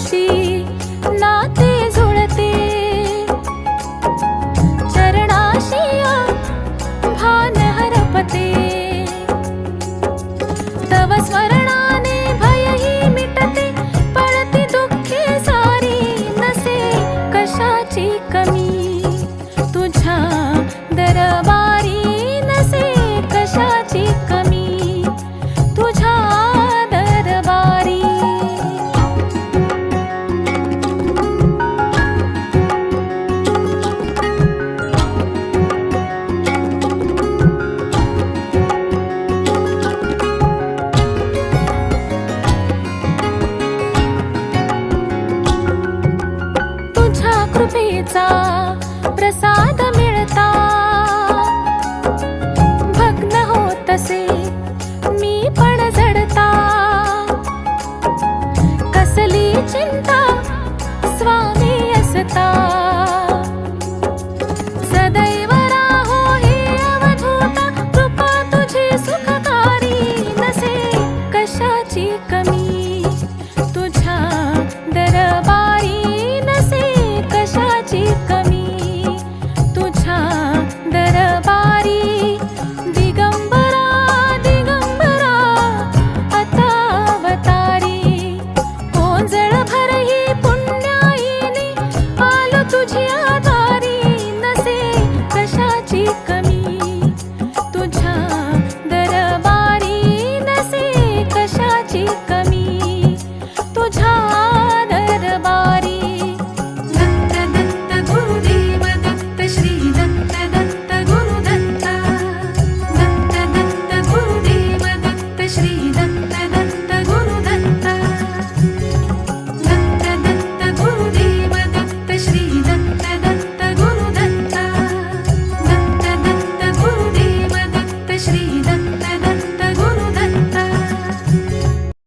तुझ्याशी नाते जुळते. चरणाशी भान हरपते. तव स्मरणाने भयही मिटते. पळती दुःखे सारी नसे कशाची कमी? कृपेचा प्रसाद मिळता. भग्न होतसे मी पण जडता कसली चिंता स्वामी असता. सदैव कृपा तुझी सुखकारी नसे कशाची कमी. तुझ्या दरबार